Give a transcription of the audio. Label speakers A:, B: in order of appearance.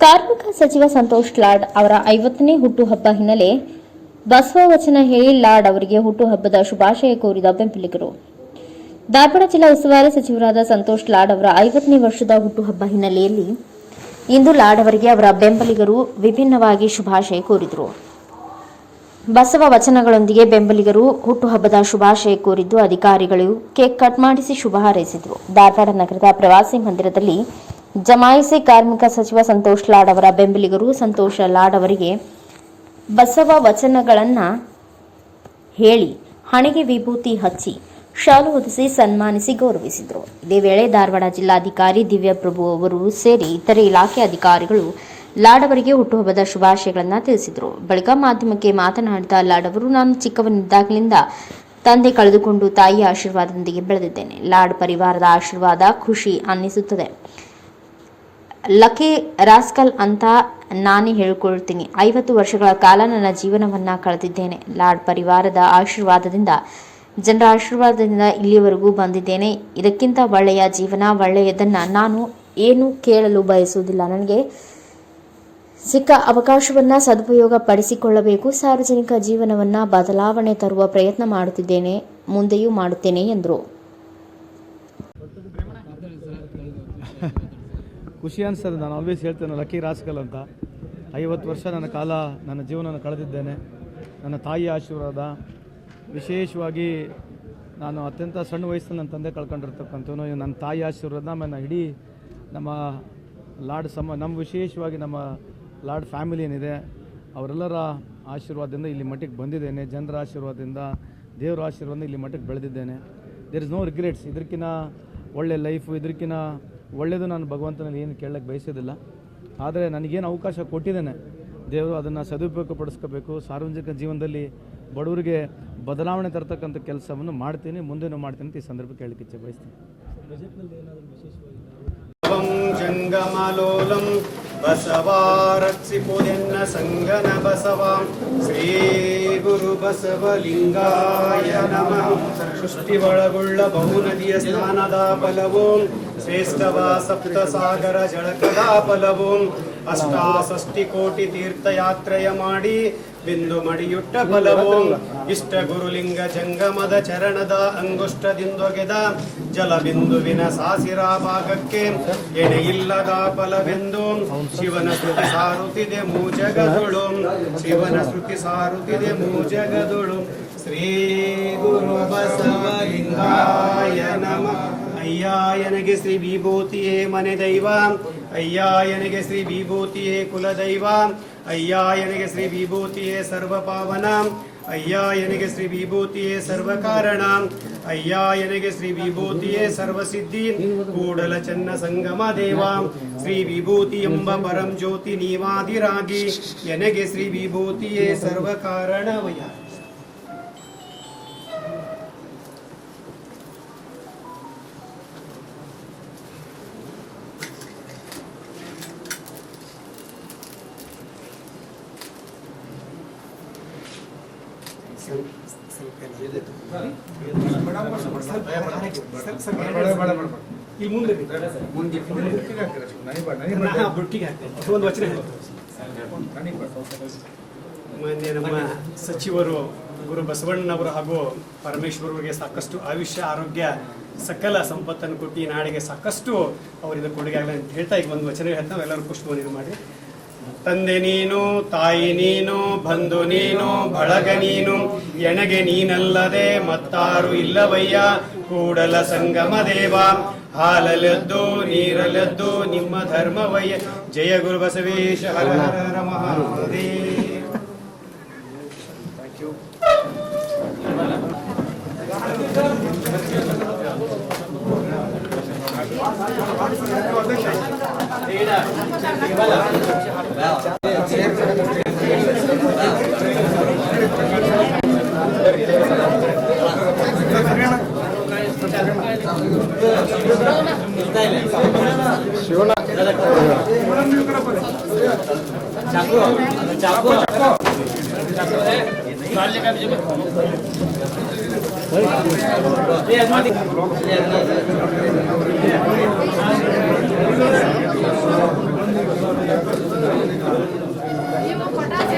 A: ಕಾರ್ಮಿಕ ಸಚಿವ ಸಂತೋಷ್ ಲಾಡ್ ಅವರ ಐವತ್ತನೇ ಹುಟ್ಟುಹಬ್ಬ ಹಿನ್ನೆಲೆ ಬಸವ ವಚನ ಹೇಳಿ ಲಾಡ್ ಅವರಿಗೆ ಹುಟ್ಟುಹಬ್ಬದ ಶುಭಾಶಯ ಕೋರಿದ ಬೆಂಬಲಿಗರು. ಧಾರವಾಡ ಜಿಲ್ಲಾ ಉಸ್ತುವಾರಿ ಸಚಿವರಾದ ಸಂತೋಷ್ ಲಾಡ್ ಅವರ ಐವತ್ತನೇ ವರ್ಷದ ಹುಟ್ಟುಹಬ್ಬ ಹಿನ್ನೆಲೆಯಲ್ಲಿ ಇಂದು ಲಾಡ್ ಅವರಿಗೆ ಅವರ ಬೆಂಬಲಿಗರು ವಿಭಿನ್ನವಾಗಿ ಶುಭಾಶಯ ಕೋರಿದರು. ಬಸವ ವಚನಗಳೊಂದಿಗೆ ಬೆಂಬಲಿಗರು ಹುಟ್ಟುಹಬ್ಬದ ಶುಭಾಶಯ ಕೋರಿದ್ದು ಅಧಿಕಾರಿಗಳು ಕೇಕ್ ಕಟ್ ಮಾಡಿಸಿ ಶುಭ ಹಾರೈಸಿದರು. ಧಾರವಾಡ ನಗರದ ಪ್ರವಾಸಿ ಮಂದಿರದಲ್ಲಿ ಜಮಾಯಿಸಿ ಕಾರ್ಮಿಕ ಸಚಿವ ಸಂತೋಷ್ ಲಾಡ್ ಅವರ ಬೆಂಬಲಿಗರು ಸಂತೋಷ ಲಾಡ್ ಅವರಿಗೆ ಬಸವ ವಚನಗಳನ್ನು ಹೇಳಿ ಹಣೆಗೆ ವಿಭೂತಿ ಹಚ್ಚಿ ಶಾಲು ಹೊದಿಸಿ ಸನ್ಮಾನಿಸಿ ಗೌರವಿಸಿದರು. ಇದೇ ವೇಳೆ ಧಾರವಾಡ ಜಿಲ್ಲಾಧಿಕಾರಿ ದಿವ್ಯಪ್ರಭು ಅವರು ಸೇರಿ ಇತರೆ ಇಲಾಖೆ ಅಧಿಕಾರಿಗಳು ಲಾಡ್ ಅವರಿಗೆ ಹುಟ್ಟುಹಬ್ಬದ ಶುಭಾಶಯಗಳನ್ನು ತಿಳಿಸಿದರು. ಬಳಿಕ ಮಾಧ್ಯಮಕ್ಕೆ ಮಾತನಾಡಿದ ಲಾಡ್ ಅವರು, ನಾನು ಚಿಕ್ಕವನಿದ್ದಾಗಲಿಂದ ತಂದೆ ಕಳೆದುಕೊಂಡು ತಾಯಿಯ ಆಶೀರ್ವಾದದೊಂದಿಗೆ ಬೆಳೆದಿದ್ದೇನೆ. ಲಾಡ್ ಪರಿವಾರದ ಆಶೀರ್ವಾದ ಖುಷಿ ಅನ್ನಿಸುತ್ತದೆ. ಲಕ್ಕಿ ರಾಸ್ಕಲ್ ಅಂತ ನಾನೇ ಹೇಳಿಕೊಳ್ತೀನಿ. ಐವತ್ತು ವರ್ಷಗಳ ಕಾಲ ನನ್ನ ಜೀವನವನ್ನು ಕಳೆದಿದ್ದೇನೆ. ಲಾರ್ಡ್ ಪರಿವಾರದ ಆಶೀರ್ವಾದದಿಂದ, ಜನರ ಆಶೀರ್ವಾದದಿಂದ ಇಲ್ಲಿಯವರೆಗೂ ಬಂದಿದ್ದೇನೆ. ಇದಕ್ಕಿಂತ ಒಳ್ಳೆಯ ಜೀವನ, ಒಳ್ಳೆಯದನ್ನು ನಾನು ಏನು ಕೇಳಲು ಬಯಸುವುದಿಲ್ಲ. ನನಗೆ ಸಿಕ್ಕ ಅವಕಾಶವನ್ನು ಸದುಪಯೋಗ ಪಡಿಸಿಕೊಳ್ಳಬೇಕು ಸಾರ್ವಜನಿಕ ಜೀವನವನ್ನು ಬದಲಾವಣೆ ತರುವ ಪ್ರಯತ್ನ ಮಾಡುತ್ತಿದ್ದೇನೆ, ಮುಂದೆಯೂ ಮಾಡುತ್ತೇನೆ ಎಂದರು.
B: ಖುಷಿ ಅನಿಸ್ತದೆ ನಾನು ಆಲ್ವೇಸ್ ಹೇಳ್ತೇನೆ ಲಕ್ಕಿ ರಾಸ್ಕಲ್ ಅಂತ. ಐವತ್ತು ವರ್ಷ ನನ್ನ ಕಾಲ, ನನ್ನ ಜೀವನವನ್ನು ಕಳೆದಿದ್ದೇನೆ. ನನ್ನ ತಾಯಿಯ ಆಶೀರ್ವಾದ. ವಿಶೇಷವಾಗಿ ನಾನು ಅತ್ಯಂತ ಸಣ್ಣ ವಯಸ್ಸಲ್ಲಿ ನನ್ನ ತಂದೆ ಕಳ್ಕೊಂಡಿರ್ತಕ್ಕಂಥವನು. ನನ್ನ ತಾಯಿ ಆಶೀರ್ವಾದ, ನನ್ನ ಇಡೀ ನಮ್ಮ ಲಾಡ್ ಸಮ, ನಮ್ಮ ವಿಶೇಷವಾಗಿ ನಮ್ಮ ಲಾಡ್ ಫ್ಯಾಮಿಲಿ ಏನಿದೆ, ಅವರೆಲ್ಲರ ಆಶೀರ್ವಾದದಿಂದ ಇಲ್ಲಿ ಮಟ್ಟಿಗೆ ಬಂದಿದ್ದೇನೆ. ಜನರ ಆಶೀರ್ವಾದದಿಂದ, ದೇವರ ಆಶೀರ್ವಾದದಿಂದ ಇಲ್ಲಿ ಮಟ್ಟಕ್ಕೆ ಬೆಳೆದಿದ್ದೇನೆ. ದೇರ್ ಇಸ್ ನೋ ರಿಗ್ರೆಟ್ಸ್ ಇದಕ್ಕಿಂತ ಒಳ್ಳೆ ಲೈಫು ಇದಕ್ಕಿಂತ ಒಳ್ಳೆಯದು ನಾನು ಭಗವಂತನಲ್ಲಿ ಏನು ಕೇಳಕ್ಕೆ ಬಯಸೋದಿಲ್ಲ. ಆದರೆ ನನಗೇನು ಅವಕಾಶ ಕೊಟ್ಟಿದ್ದೇನೆ. ದೇವರು ಅದನ್ನು ಸದುಪಯೋಗ ಪಡಿಸ್ಕೋಬೇಕು ಸಾರ್ವಜನಿಕ ಜೀವನದಲ್ಲಿ ಬಡವರಿಗೆ ಬದಲಾವಣೆ ತರ್ತಕ್ಕಂಥ ಕೆಲಸವನ್ನು ಮಾಡ್ತೀನಿ, ಮುಂದೆನೂ ಮಾಡ್ತೀನಿ ಅಂತ ಈ ಸಂದರ್ಭ ಕೇಳಲಿಕ್ಕೆ ಇಚ್ಛೆ ಬಯಸ್ತೀನಿ.
C: ಜಂಗಮಲೋಲಂ ಬಸವಾರಕ್ಷಿಪುದೆನ್ನ ಸಂಗನ ಬಸವಾ ಶ್ರೀ ಬಸವಲಿಂಗಾಯ ನಮಃ. ಸೃಷ್ಟಿ ಒಳಗೊಳ್ಳ ಬಹುನದಿಯ ಸ್ನಾನದ ಫಲವೋಂ. ಶ್ರೇಷ್ಠವ ಸಪ್ತ ಸಾಗರ ಜಳಕದ ಫಲವೋಂ. ಅಷ್ಟಾಷಷ್ಟಿ ಕೋಟಿ ತೀರ್ಥಯಾತ್ರೆಯ ಮಾಡಿ ಬಿಂದು ಮಡಿಯುಟ್ಟ ಫಲವು. ಇಷ್ಟ ಗುರುಲಿಂಗ ಜಂಗಮದ ಚರಣದ ಅಂಗುಷ್ಟದಿಂದೊಗೆದ. ಜಲಬಿಂದುವಿನ ಸಾಸಿರ ಭಾಗಕ್ಕೆ ಎಣೆಯಿಲ್ಲದ ಫಲವೆಂದು. ಶಿವನ ಶ್ರುತಿ ಸಾರುತ್ತಿದೆ ಮೂಜಗದುಳು. ಶಿವನ ಶ್ರುತಿ ಸಾರುತ್ತಿದೆ ಮೂಜಗದುಳು. ಶ್ರೀ ಗುರು ಬಸವಲಿಂಗಾಯ ನಮ. ಅಯ್ಯ ನನಗೆ ಶ್ರೀ ವಿಭೂತಿಯೇ ಮನೆ ದೈವ. ಅಯ್ಯಾಯನಿಗೆ ಶ್ರೀ ವಿಭೂತಿಯೇ ಕುಲದೈವ ಅಯ್ಯಾಯನಿಗೆ ಶ್ರೀ ವಿಭೂತಿಯೇ ಸರ್ವ ಪಾವನ ಅಯ್ಯಾಯನಿಗೆ ಶ್ರೀ ವಿಭೂತಿಯೇ ಸರ್ವ ಕಾರಣ ಅಯ್ಯಾಯನಿಗೆ ಶ್ರೀ ವಿಭೂತಿಯೇ ಸರ್ವಸಿದ್ಧಿ ಕೂಡಲ ಚೆನ್ನ ಸಂಗಮ ದೇವ ಶ್ರೀ ವಿಭೂತಿ ಎಂಬ ಪರಂ ಜ್ಯೋತಿ ನೀವಾದಿರಾಗಿ ಎನಗೆ ಶ್ರೀ ವಿಭೂತಿಯೇ ಸರ್ವ ಕಾರಣವಯ ಇಲ್ಲಿ ಮಾನ್ಯ ನಮ್ಮ ಸಚಿವರು ಗುರು ಬಸವಣ್ಣನವರು ಹಾಗೂ ಪರಮೇಶ್ವರರಿಗೆ ಸಾಕಷ್ಟು ಆಯುಷ್ಯ, ಆರೋಗ್ಯ, ಸಕಲ ಸಂಪತ್ತನ್ನು ಕೊಟ್ಟು ನಾಡಿಗೆ ಸಾಕಷ್ಟು ಅವರಿಂದ ಕೊಡುಗೆ ಆಗಲಿ ಅಂತ ಹೇಳ್ತಾ ಈಗ ಒಂದು ವಚನ ಹೇಳ್ತಾ ನಾವೆಲ್ಲರೂ ಪುಷ್ಪವನ್ನು ಮಾಡಿ. ತಂದೆ ನೀನು, ತಾಯಿ ನೀನು, ಬಂಧು ನೀನು, ಬಳಗ ನೀನು, ಎಣಗೆ ನೀನಲ್ಲದೆ ಮತ್ತಾರು ಇಲ್ಲವಯ್ಯ. ಕೂಡಲ ಸಂಗಮ ದೇವ, ಹಾಲಲೆದ್ದು, ನೀರಲೆದ್ದು ನಿಮ್ಮ ಧರ್ಮವಯ್ಯ. ಜಯ ಗುರು ಬಸವೇಶ, ಹರ ಹರ
D: ಶಿವನ
B: ಚಾಕು ಚಾಕು ಚಾಕು